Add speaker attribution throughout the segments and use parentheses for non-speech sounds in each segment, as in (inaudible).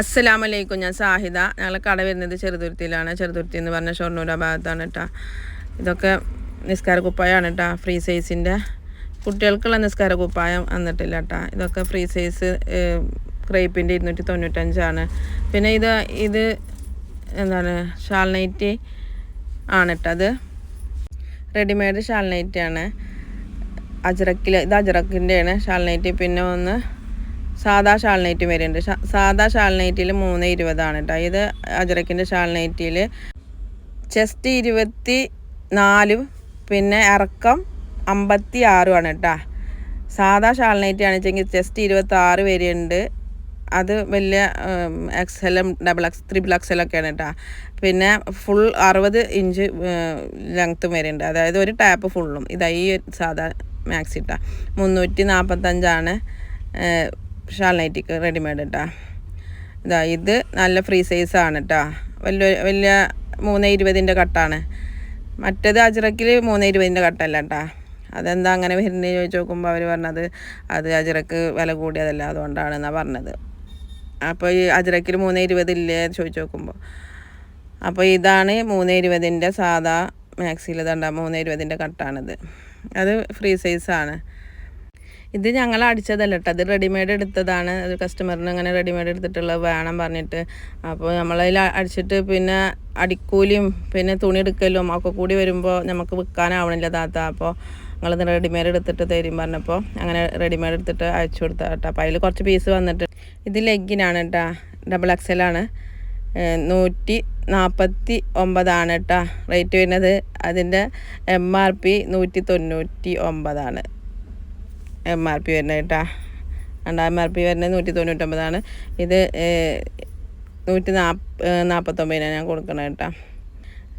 Speaker 1: അസ്സലാമലൈക്കും. ഞാൻ സാഹിദ. ഞങ്ങളെ കട വരുന്നത് ചെറുതുരുത്തിയിലാണ്. ചെറുതുരുത്തി എന്ന് പറഞ്ഞ ഷൊർണൂര ഭാഗത്താണ് കേട്ടോ ഇതൊക്കെ നിസ്കാര കുപ്പായമാണ് കേട്ടോ ഫ്രീ സൈസിന്റെ കുട്ടികൾക്കുള്ള നിസ്കാര കുപ്പായം വന്നിട്ടില്ല കേട്ടോ ഇതൊക്കെ ഫ്രീ സൈസ് ക്രേപ്പിന്റെ ഇരുന്നൂറ്റി തൊണ്ണൂറ്റഞ്ചാണ് പിന്നെ ഇത് ഇത് എന്താണ് ഷാൾ ആണ് കേട്ടോ അത്. റെഡിമെയ്ഡ് ഷാൾ ആണ് അജറക്കിൽ ഇത് അജറക്കിന്റെയാണ് ഷാൾ പിന്നെ ഒന്ന് സാദാ ഷാൾ വരുന്നുണ്ട് സാദാ ഷാൾ നൈറ്റിൽ മൂന്ന് ഇരുപതാണ് കേട്ടോ ഇത് അജറക്കിന്റെ ഷാൾ നൈറ്റിൽ ചെസ്റ്റ് ഇരുപത്തി നാലും പിന്നെ ഇറക്കം അമ്പത്തി ആറുമാണ് കേട്ടോ സാദാ ഷാൾ നൈറ്റ് ആണെച്ചെങ്കിൽ ചെസ്റ്റ് ഇരുപത്തി ആറ് വരുന്നുണ്ട് അത് വലിയ എക്സ് എല്ലും ഡബിൾ എക്സ് ത്രിബിൾ എക്സ് എല്ലൊക്കെയാണ് കേട്ടോ പിന്നെ ഫുൾ അറുപത് ഇഞ്ച് ലെങ്ത്തും വരുന്നുണ്ട് അതായത് ഒരു ടാപ്പ് ഫുള്ളും. ഇതായി സാധാ മാക്സി ഇട്ടാ മുന്നൂറ്റി നാൽപ്പത്തഞ്ചാണ് ഷാൾ റെഡിമെയ്ഡ് കേട്ടോ ഇതാ ഇത് നല്ല ഫ്രീ സൈസാണ് കേട്ടോ വലിയ വലിയ മൂന്ന് ഇരുപതിന്റെ കട്ടാണ്. മറ്റേത് അജിറക്കിൽ മൂന്ന് ഇരുപതിന്റെ കട്ടല്ല കേട്ടോ അതെന്താ അങ്ങനെ വരുന്നത് ചോദിച്ചു നോക്കുമ്പോൾ അവർ പറഞ്ഞത് അത് അജിറക്ക് വില കൂടിയതല്ല അതുകൊണ്ടാണെന്നാണ് പറഞ്ഞത്. അപ്പോൾ ഈ അജിറക്കിൽ മൂന്ന് ഇരുപതില്ലേ ചോദിച്ചു നോക്കുമ്പോൾ അപ്പോൾ ഇതാണ് മൂന്ന് ഇരുപതിന്റെ സാധാ മാക്സിയിൽ ഇതുണ്ടാകും മൂന്ന് ഇരുപതിന്റെ കട്ടാണിത്. അത് ഫ്രീ സൈസാണ്. ഇത് ഞങ്ങൾ അടിച്ചതല്ല കേട്ടോ അത് റെഡിമെയ്ഡ് എടുത്തതാണ്. അത് കസ്റ്റമറിന് അങ്ങനെ റെഡിമെയ്ഡ് എടുത്തിട്ടുള്ള വേണം പറഞ്ഞിട്ട്. അപ്പോൾ നമ്മളതിൽ അടിച്ചിട്ട് പിന്നെ അടിക്കൂലിയും പിന്നെ തുണി എടുക്കലും ഒക്കെ കൂടി വരുമ്പോൾ നമുക്ക് വിൽക്കാനാവണില്ല താത്ത. അപ്പോൾ നിങ്ങളിത് റെഡിമെയ്ഡ് എടുത്തിട്ട് തരും പറഞ്ഞപ്പോൾ അങ്ങനെ റെഡിമെയ്ഡ് എടുത്തിട്ട് അയച്ചു കൊടുത്ത കേട്ടോ അപ്പോൾ അതിൽ കുറച്ച് പീസ് വന്നിട്ട്. ഇത് ലെഗിനാണ് കേട്ടോ ഡബിൾ എക്സലാണ് നൂറ്റി നാൽപ്പത്തി ഒമ്പതാണ് കേട്ടോ റേറ്റ് വരുന്നത്. അതിന്റെ എം ആർ പി നൂറ്റി തൊണ്ണൂറ്റി ഒമ്പതാണ് എം ആർ പി വരുന്നത് കേട്ടോ. രണ്ടാം എം ആർ പി വരുന്നത് നൂറ്റി തൊണ്ണൂറ്റൊമ്പതാണ് ഇത് നൂറ്റി നാപ്പ് നാൽപ്പത്തൊമ്പതിനാണ് ഞാൻ കൊടുക്കണത് കേട്ടോ.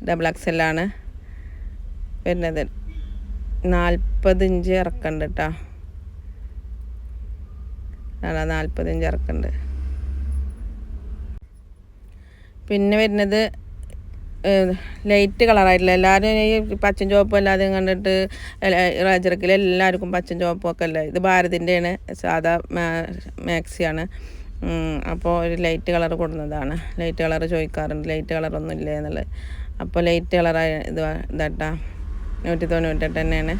Speaker 1: ഡബിൾ എക്സലാണ് വരുന്നത്. നാൽപ്പതിഞ്ച് ഇറക്കുന്നുണ്ട് കേട്ടോ. അതാ നാൽപ്പതിഞ്ച് ഇറക്കുന്നുണ്ട് പിന്നെ വരുന്നത് ലൈറ്റ് കളറായിട്ടില്ല. എല്ലാവരും ഈ പച്ചൻ ചുവപ്പും അല്ലാതെ കണ്ടിട്ട് റജറക്കിൽ എല്ലാവർക്കും പച്ചൻ ചുവപ്പും ഒക്കെ അല്ലേ? ഇത് ഭാരതിന്റെയാണ് സാധാ മാക്സിയാണ്. അപ്പോൾ ഒരു ലൈറ്റ് കളർ കൊടുക്കുന്നതാണ് ലൈറ്റ് കളർ ചോദിക്കാറുണ്ട്. ലൈറ്റ് കളറൊന്നും ഇല്ല എന്നുള്ളത്. അപ്പോൾ ലൈറ്റ് കളറായ ഇത് ഇതാട്ടാ. നൂറ്റി തൊണ്ണൂറ്റെട്ട് തന്നെയാണ്.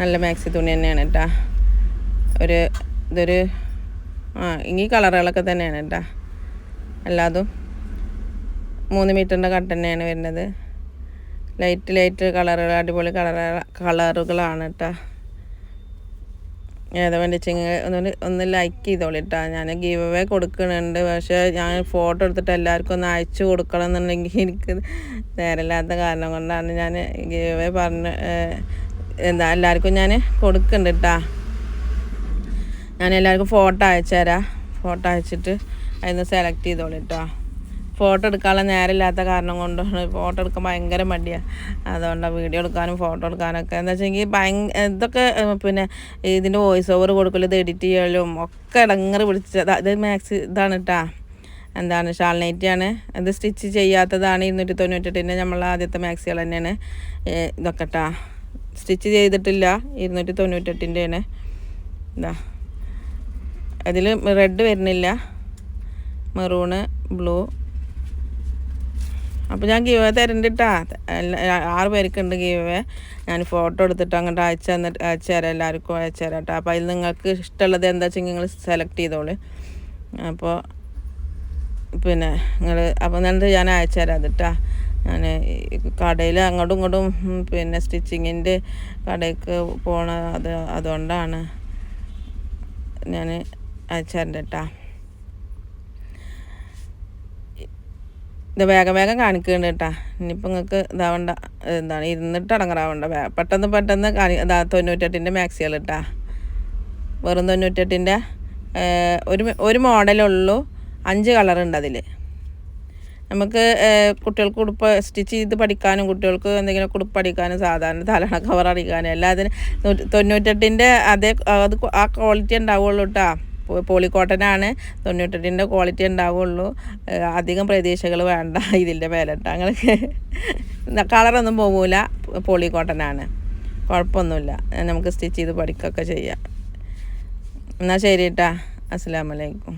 Speaker 1: നല്ല മാക്സി തുണി തന്നെയാണ് കേട്ടാ ഒരു ഇതൊരു ആ ഈ കളറുകളൊക്കെ തന്നെയാണ് കേട്ടാ എല്ലാതും മൂന്ന് മീറ്ററിന്റെ കട്ട് തന്നെയാണ് വരുന്നത്. ലൈറ്റ് ലൈറ്റ് കളറുകൾ അടിപൊളി കളർ കളറുകളാണ് കേട്ടോ ഏതാ വേണ്ടിച്ചെങ്കിൽ ഒന്ന് ഒന്ന് ലൈക്ക് ചെയ്തോളി കേട്ടോ ഞാൻ ഗീവ് അവേ കൊടുക്കുന്നുണ്ട് പക്ഷേ ഞാൻ ഫോട്ടോ എടുത്തിട്ട് എല്ലാവർക്കും ഒന്ന് അയച്ചു കൊടുക്കണം എന്നുണ്ടെങ്കിൽ എനിക്ക് നേരമില്ലാത്ത കാരണം കൊണ്ടാണ് ഞാൻ ഗീവ് അവേ പറഞ്ഞ് എന്താ എല്ലാവർക്കും ഞാൻ കൊടുക്കുന്നുണ്ട് കേട്ടോ ഞാൻ എല്ലാവർക്കും ഫോട്ടോ അയച്ചു തരാം. ഫോട്ടോ അയച്ചിട്ട് അതിൽ നിന്ന് സെലക്ട് ചെയ്തോളി കേട്ടോ ഫോട്ടോ എടുക്കാനുള്ള നേരമില്ലാത്ത കാരണം കൊണ്ടാണ് ഫോട്ടോ എടുക്കാൻ ഭയങ്കര മടിയാണ് അതുകൊണ്ടാണ് വീഡിയോ എടുക്കാനും ഫോട്ടോ എടുക്കാനൊക്കെ. എന്താ വെച്ചെങ്കിൽ ഭയങ്കര ഇതൊക്കെ പിന്നെ ഇതിന്റെ വോയിസ് ഓവർ കൊടുക്കലും ഇത് എഡിറ്റ് ചെയ്യലും ഒക്കെ ഇടങ്ങറ് പിടിച്ചത് അത് മാക്സ് ഇതാണ് കേട്ടാ എന്താണ് ഷാൾ നൈറ്റിയാണ് ഇത് സ്റ്റിച്ച് ചെയ്യാത്തതാണ് ഇരുന്നൂറ്റി തൊണ്ണൂറ്റെട്ടിന്റെ നമ്മൾ ആദ്യത്തെ മാക്സികൾ തന്നെയാണ്. ഇതൊക്കെ കേട്ടാ സ്റ്റിച്ച് ചെയ്തിട്ടില്ല ഇരുന്നൂറ്റി തൊണ്ണൂറ്റെട്ടിന്റെയാണ് ഇതാ. അതിൽ റെഡ് വരുന്നില്ല. മെറൂണ് ബ്ലൂ അപ്പോൾ ഞാൻ ഗീവ് തരണ്ടിട്ടാ. ആറ് പേർക്ക് പേർക്കുണ്ട് ഗീവ് ഞാൻ ഫോട്ടോ എടുത്തിട്ട് അങ്ങോട്ട് അയച്ചു തന്നിട്ട് അയച്ചു തരാം. എല്ലാവർക്കും അയച്ചു തരാം കേട്ടോ. അപ്പോൾ അതിൽ നിങ്ങൾക്ക് ഇഷ്ടമുള്ളത് എന്താ വെച്ചാൽ നിങ്ങൾ സെലക്ട് ചെയ്തോളൂ. അപ്പോൾ പിന്നെ നിങ്ങൾ അപ്പോൾ എന്നിട്ട് ഞാൻ അയച്ചു തരാം അതിട്ടാ ഞാൻ കടയിൽ അങ്ങോട്ടും ഇങ്ങോട്ടും പിന്നെ സ്റ്റിച്ചിങ്ങിന്റെ കടയ്ക്ക് പോണ അത് അതുകൊണ്ടാണ് ഞാൻ അയച്ചു തരണ്ട ഇത് വേഗം വേഗം കാണിക്കുന്നുണ്ട് കേട്ടാ ഇനിയിപ്പോൾ നിങ്ങൾക്ക് ഇതാവണ്ട എന്താണ് ഇരുന്നിട്ട് അടങ്ങറാവണ്ട. പെട്ടെന്ന് പെട്ടെന്ന് കാണി ഇതാ തൊണ്ണൂറ്റെട്ടിന്റെ മാക്സികൾ ഇട്ടാ വെറും തൊണ്ണൂറ്റെട്ടിന്റെ ഒരു ഒരു മോഡലുള്ളൂ. അഞ്ച് കളറുണ്ട് അതിൽ നമുക്ക് കുട്ടികൾക്ക് ഉടുപ്പ് സ്റ്റിച്ച് ചെയ്ത് പഠിക്കാനും കുട്ടികൾക്ക് എന്തെങ്കിലും ഉടുപ്പ് പഠിക്കാനും സാധാരണ തലണ കവർ അടിക്കാനും എല്ലാത്തിനും തൊണ്ണൂറ്റെട്ടിന്റെ അതേ അത് ആ ക്വാളിറ്റി ഉണ്ടാവുള്ളൂ കേട്ടോ പോളിക്കോട്ടനാണ്. തൊണ്ണൂറ്റെട്ടിന്റെ ക്വാളിറ്റി ഉണ്ടാവുള്ളൂ. അധികം പ്രതീക്ഷകൾ വേണ്ട (laughs) ഇതിന്റെ മേലിട്ട് അങ്ങനെ കളറൊന്നും പോകൂല പോളിക്കോട്ടനാണ്. കുഴപ്പമൊന്നുമില്ല നമുക്ക് സ്റ്റിച്ച് ചെയ്ത് പഠിക്കുകയൊക്കെ ചെയ്യാം. എന്നാൽ ശരി കേട്ടാ അസ്സാം വലൈക്കും